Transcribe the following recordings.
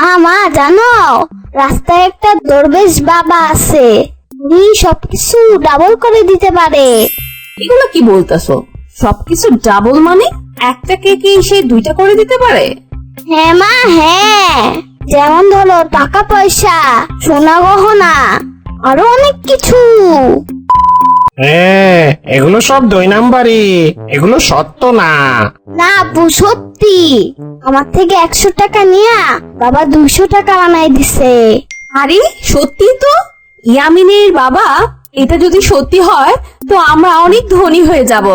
মা মা জানো? রাস্তায় একটা দরবেশ বাবা আছে। উনি সবকিছু ডাবল করে দিতে পারে। এগুলো কি বলতাছো? সবকিছু ডাবল মানে একটা কেকে সে দুইটা করে দিতে পারে? হ্যাঁ মা হ্যাঁ। যেমন ধরো টাকা পয়সা সোনা গহনা আরও অনেক কিছু। হ্যাঁ এগুলো সব দুই নাম্বারই। এগুলো সত্য না। না আপু সত্যি। আমার থেকে একশো টাকা নিয়া বাবা দুইশো টাকা বানাই দিছে। আরে সত্যি তো? ইয়ামিনের বাবা এটা যদি সত্যি হয় তো আমরা অনেক ধনী হয়ে যাব।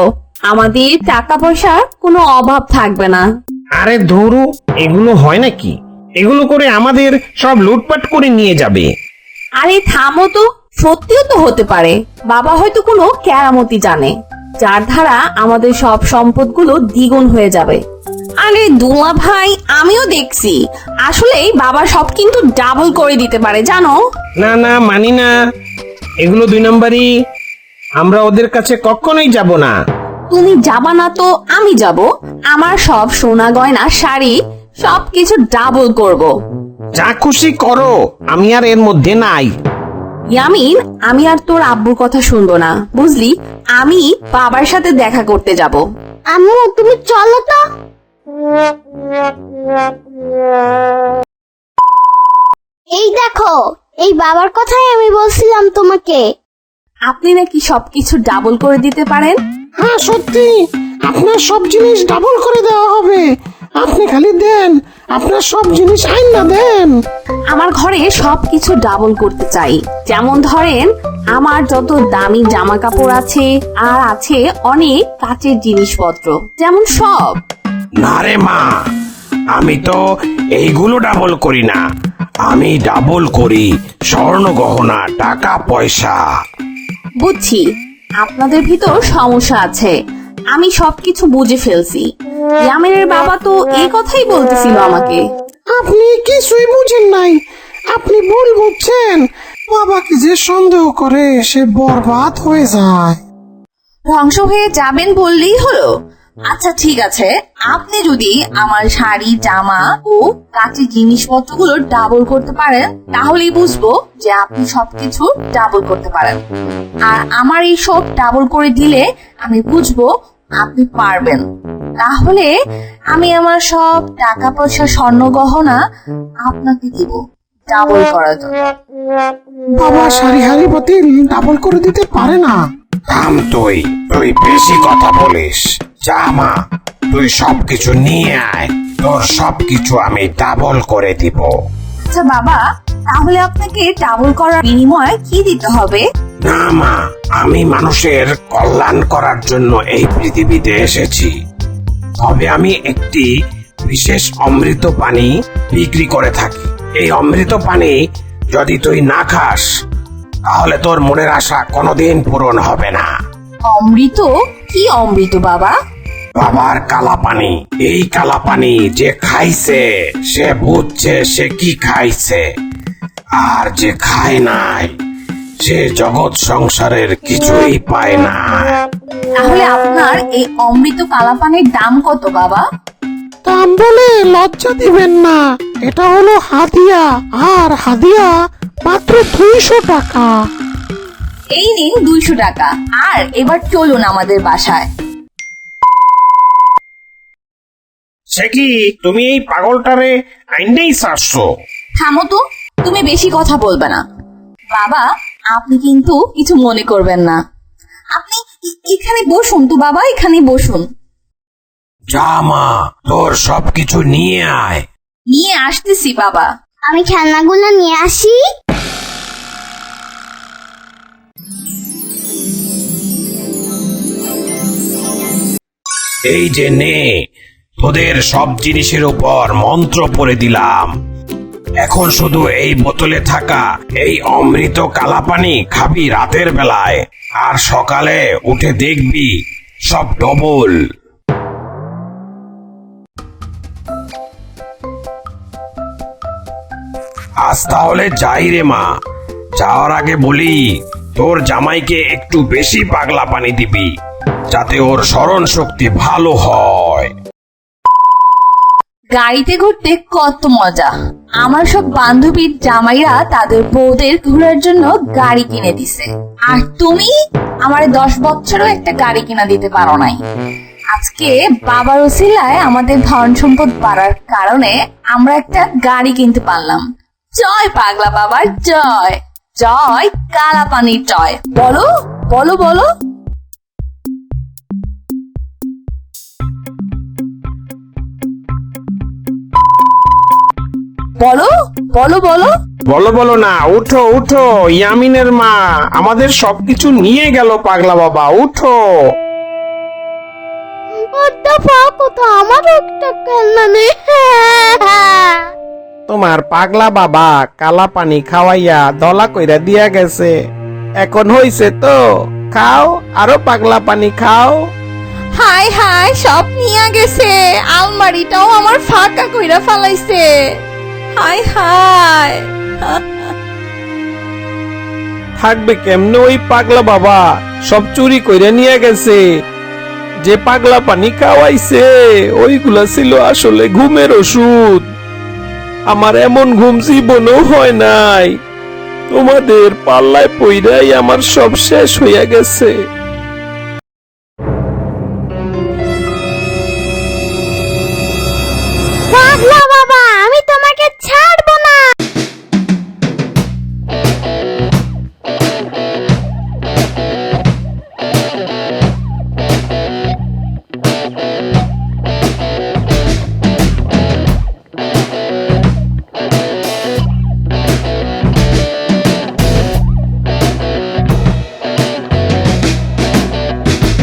আমাদের টাকা পয়সার কোনো অভাব থাকবে না। আরে ধরু এগুলো হয় নাকি? এগুলো করে আমাদের সব লুটপাট করে নিয়ে যাবে। আরে থামো তো। সত্যিও তো হতে পারে। বাবা হয়তো কোনো কেরামতি জানে যার দ্বারা আমাদের সব সম্পদগুলো দ্বিগুণ হয়ে যাবে। আরে দুলা ভাই আমিও দেখছি। আসলে বাবা সব কিন্তু ডাবল করে দিতে পারে জানো? না না মানি না। এগুলো দুই নাম্বারই। আমরা ওদের কাছে কখনোই যাব না। তুমি যাবা না তো আমি যাব। আমার সব সোনা গয়না শাড়ি সবকিছু ডাবল করব। যা খুশি করো আমি আর এর মধ্যে নাই। ইয়ামিন আমি আর তোর আব্বুর কথা শুনব না। বুঝলি? আমি বাবার সাথে দেখা করতে যাব। আম্মু তুমি চলো তো। এই দেখো এই বাবার কথাই আমি বলছিলাম তোমাকে। আপনি নাকি সবকিছু ডাবল করে দিতে পারেন? হ্যাঁ সত্যি। আপনার সব জিনিস ডাবল করে দেওয়া হবে। আপনি খালি দেন। আপনার সব জিনিস আইন না দেন। আমার ঘরে সবকিছু ডাবল করতে চাই। যেমন ধরেন আমার যত দামি জামা কাপড় আছে আর আছে অনেক কাচের জিনিসপত্র যেমন সব। না রে মা আমি তো এইগুলো ডাবল করি না। আমি ডাবল করি স্বর্ণ গহনা টাকা পয়সা। বুঝছি আপনাদের ভিতর সমস্যা আছে। আমি সবকিছু বুঝে ফেলছি। ইয়ামিনের বাবা তো এই কথাই বলতেছিল আমাকে। আপনি কিছুই বুঝেন নাই। আপনি ভুল বুঝছেন। বাবাকে যে সন্দেহ করে সে বরবাদ হয়ে যায়। ধ্বংস হয়ে যাবেন বললেই হলো। আচ্ছা ঠিক আছে। আপনি যদি আমার শাড়ি জামা ও কাচের জিনিসপত্রগুলো ডাবল করতে পারেন তাহলেই বুঝব যে আপনি সবকিছু ডাবল করতে পারেন। আর আমার এই সব ডাবল করে দিলে আমি বুঝব আপনি পারবেন। তাহলে আমি আমার সব টাকা পয়সা স্বর্ণ গহনা আপনাকে দিব ডাবল করার জন্য। বাবা সারি হারি প্রতি ডাবল করে দিতে পারে না। থাম তুই তুই বেশি কথা বলিস। যা মা তুই সবকিছু নিয়ে আয়। তোর সবকিছু আমি ডাবল করে দিব। আচ্ছা বাবা তাহলে আপনাকে ডাবল করার বিনিময়ে কি দিতে হবে? না মা আমি মানুষের কল্যাণ করার জন্য এই পৃথিবীতে এসেছি। তবে আমি একটি বিশেষ অমৃত পানি বিক্রি করে থাকি। এই অমৃত পানি যদি তুই না খাস তাহলে তোর মনের আশা কোনোদিন পূরণ হবে না। অমৃত? কি অমৃত বাবা? বাবার কালা পানি। এই কালা পানি যে খাইছে সে বুঝছে সে কি খাইছে আর যে খায় নাই। সে জগৎ সংসারের কিছুই পায় না। তাহলে আপনার এই অমৃত কালাপানির দাম কত বাবা? দাম বলে লজ্জা দিবেন না। এটা হলো হাদিয়া আর হাদিয়া মাত্র দুইশো টাকা। এই নিন দুইশো টাকা আর এবার চলুন আমাদের বাসায়। সে কি তুমি এই পাগলটারে আইনেই ছাড়ছো থামো তো তুমি বেশি কথা বলবে না। বাবা আপনি কিন্তু কিছু মনে করবেন না। আপনি এখানে বসুন তো বাবা এখানে বসুন। যা মা তোর সবকিছু নিয়ে আয়। নিয়ে আসতেছি বাবা। আমি খেলনাগুলো নিয়ে আসি। এই যে নে তোদের সব জিনিসের উপর মন্ত্র পড়ে দিলাম। এখন শুধু এই বোতলে থাকা এই অমৃত কালাপানি খাবি রাতের বেলায়। আর সকালে উঠে দেখবি সব ডবল। আজ তাহলে যাই রে মা। যাওয়ার আগে বলি, তোর জামাইকে একটু বেশি পাগলা পানি দিবি, যাতে ওর স্মরণ শক্তি ভালো হয়। গাড়িতে ঘুরতে কত মজা। আমার সব বান্ধবীর জামাইরা তাদের বউদের ঘোরার জন্য গাড়ি কিনে দিছে। আর তুমি? আমার দশ বছরও একটা গাড়ি কিনা দিতে পারো নাই। আজকে বাবার ওসিলায় আমাদের ধন সম্পদ বাড়ার কারণে আমরা একটা গাড়ি কিনতে পারলাম। জয় পাগলা বাবার জয়। জয় কালা পানির জয়। বলো বলো বলো। বলো বলো বলো। বলো বলো না উঠো উঠো ইয়ামিনের মা আমাদের সবকিছু নিয়ে গেল পাগলা বাবা উঠো। আমার একটা খেলনা নেই। তোমার পাগলা বাবা কালা পানি খাওয়াইয়া দলা কইরা দিয়া গেছে। এখন হইছে তো খাও আরও পাগলা পানি খাও। হাই হাই সব নিয়ে গেছে আলমারিটাও আমার ফাঁকা কইরা ফালাইছে। থাকবে কেমনে ওই পাগলা বাবা? সব চুরি কইরা নিয়ে গেছে। যে পাগলা পানি খাওয়াইছে, ওইগুলা ছিল আসলে ঘুমের ওষুধ। আমার এমন ঘুম জীবনেও হয় নাই। তোমাদের পাল্লায় পইরাই আমার সব শেষ হইয়া গেছে।